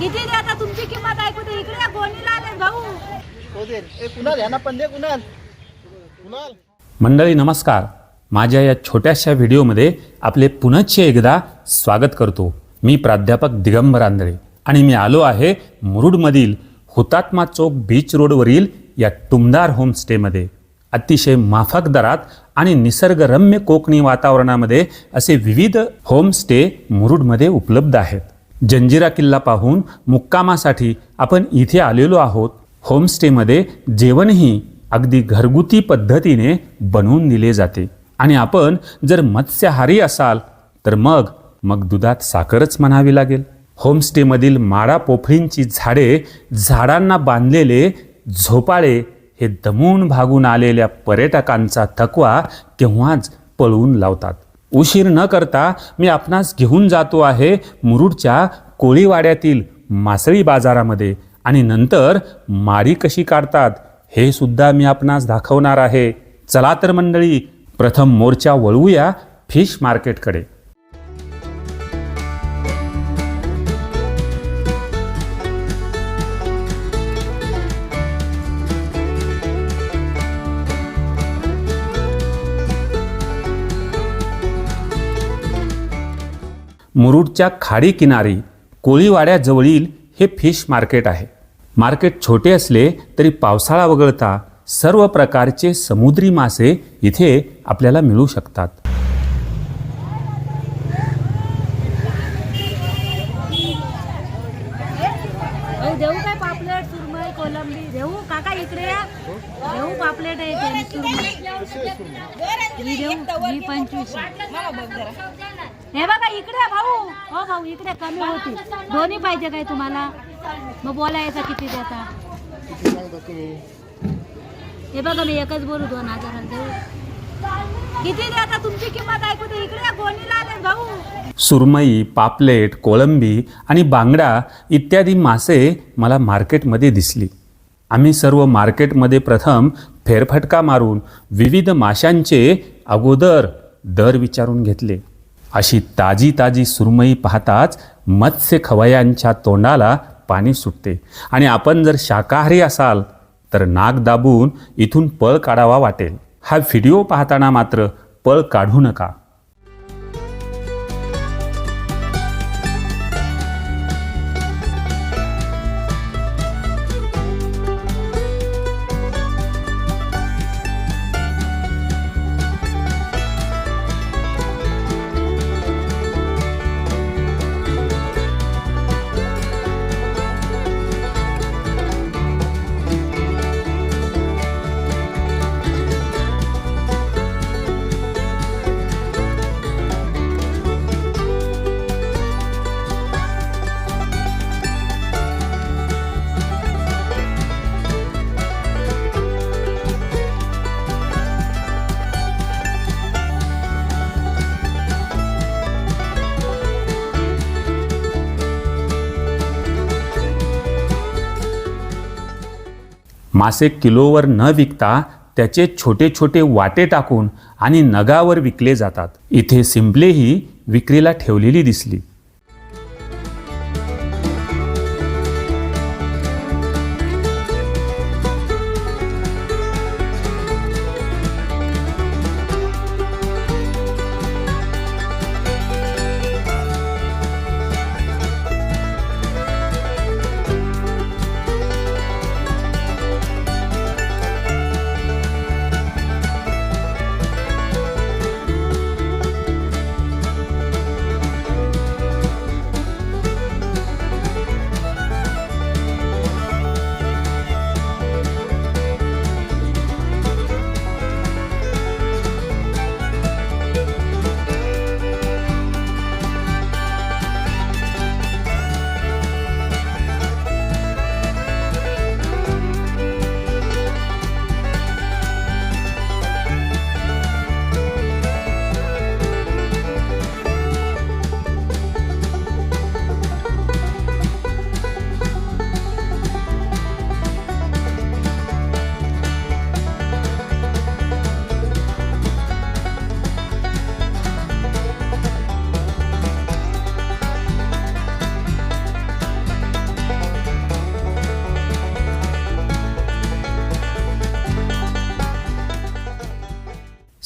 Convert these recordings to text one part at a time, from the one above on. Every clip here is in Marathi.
किती दे आता तुमची किंमत ऐकू दे. इकडे या गोणीला आले भाऊ. दे ए कुणाल ह्यांना पण दे कुणाल. कुणाल. मंडळी नमस्कार. माझ्या या छोट्याशा व्हिडिओमध्ये आपले पुनश्च एकदा स्वागत करतो. मी प्राध्यापक दिगंबर आंधळे आणि मी आलो आहे मुरुडमधील हुतात्मा चौक बीच रोडवरील या टुमदार होमस्टेमध्ये अतिशय माफक दरात आणि निसर्गरम्य कोकणी वातावरणामध्ये असे विविध होमस्टे मुरुडमध्ये उपलब्ध आहेत. जंजिरा किल्ला पाहून मुक्कामासाठी आपण इथे आलेलो आहोत. होमस्टेमध्ये जेवणही अगदी घरगुती पद्धतीने बनवून दिले जाते. आणि आपण जर मत्स्याहारी असाल तर मग मग दुधात साखरच म्हणावी लागेल. होमस्टेमधील माडा पोफळींची झाडे झाडांना बांधलेले झोपाळे हे दमून भागून आलेल्या पर्यटकांचा थकवा केव्हाच पळवून लावतात. उशीर न करता मी आपणास घेऊन जातो आहे मुरुडच्या कोळीवाड्यातील मासळी बाजारामध्ये. आणि नंतर मारी कशी काढतात हे सुद्धा मी आपणास दाखवणार आहे. चला तर मंडळी प्रथम मोर्चा वळवूया फिश मार्केटकडे. मुरुडच्या खाडी किनारी कोळीवाड्याजवळील हे फिश मार्केट आहे. मार्केट छोटे असले तरी पावसाळा वगळता सर्व प्रकारचे समुद्री मासे इथे आपल्याला मिळू शकतात. पंचवीस. हे बघा इकडे भाऊ. हो भाऊ इकडे कमी होती दोन्ही पाहिजे काय तुम्हाला? मग बोलायचा किती देता हे बघा मी एकच बोलू दोन हजाराला देऊ. किती देता तुमची किंमत ऐकू दे इकडे गोणीला आले भाऊ. सुरमई पापलेट कोळंबी आणि बांगडा इत्यादी मासे मला मार्केटमध्ये दिसली. आम्ही सर्व मार्केटमध्ये प्रथम फेरफटका मारून विविध माशांचे अगोदर दर विचारून घेतले. अशी ताजी ताजी सुरमई पाहताच मत्स्य खवयांच्या तोंडाला पाणी सुटते. आणि आपण जर शाकाहारी असाल तर नाक दाबून इथून पळ काढावा वाटेल. हा व्हिडिओ पाहताना मात्र पळ काढू नका. मासे किलोवर न विकता त्याचे छोटे छोटे वाटे टाकून आणि नगावर विकले जातात. इथे सिंपलेही विक्रीला ठेवलेली दिसली.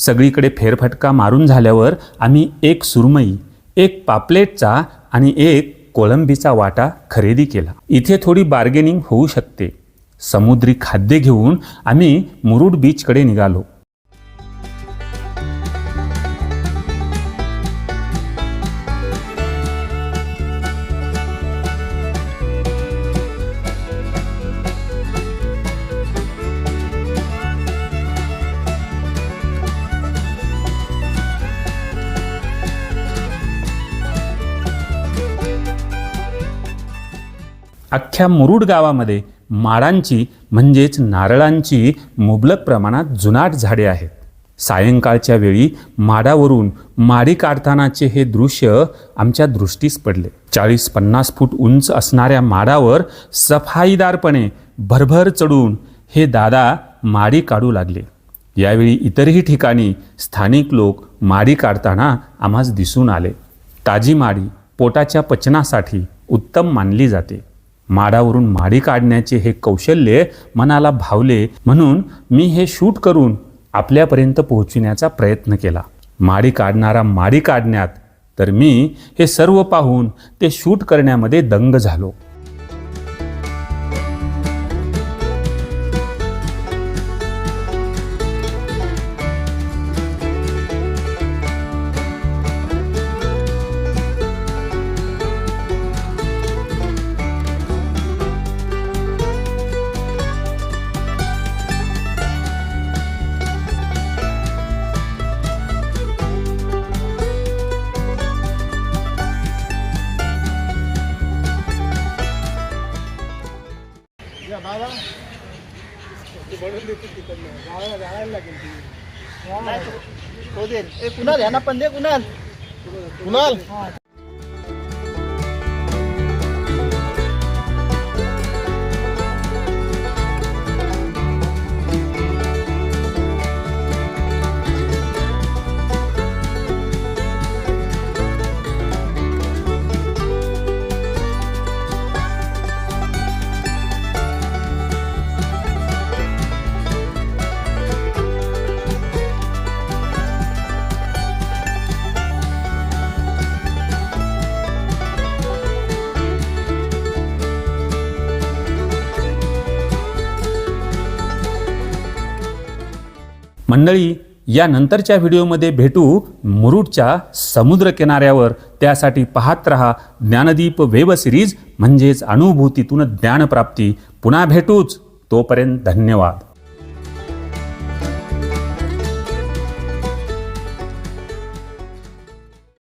सगळीकडे फेरफटका मारून झाल्यावर आम्ही एक सुरमई एक पापलेटचा आणि एक कोळंबीचा वाटा खरेदी केला. इथे थोडी बार्गेनिंग होऊ शकते. समुद्री खाद्य घेऊन आम्ही मुरुड बीचकडे निघालो. अख्ख्या मुरुड गावामध्ये माडांची म्हणजेच नारळांची मुबलक प्रमाणात जुनाट झाडे आहेत. सायंकाळच्या वेळी माडावरून माडी काढतानाचे हे दृश्य आमच्या दृष्टीस पडले. चाळीस पन्नास फूट उंच असणाऱ्या माडावर सफाईदारपणे भरभर चढून हे दादा माडी काढू लागले. यावेळी इतरही ठिकाणी स्थानिक लोक माडी काढताना आम्हास दिसून आले. ताजी माडी पोटाच्या पचनासाठी उत्तम मानली जाते. माडावरून माडी काढण्याचे हे कौशल्य मनाला भावले म्हणून मी हे शूट करून आपल्यापर्यंत पोहोचविण्याचा प्रयत्न केला. माडी काढणारा माडी काढण्यात तर मी हे सर्व पाहून ते शूट करण्यामध्ये दंग झालो. तिकडनं. गावाला लागेल ती. ए कुणाल? ह्यांना पण दे कुणाल? कुणाल मंडळी या नंतरच्या व्हिडिओमध्ये भेटू मुरुडच्या समुद्र किनाऱ्यावर. त्यासाठी पाहत रहा ज्ञानदीप वेब सिरीज म्हणजेच अनुभूतीतून ज्ञानप्राप्ती. पुन्हा भेटूच. तोपर्यंत धन्यवाद.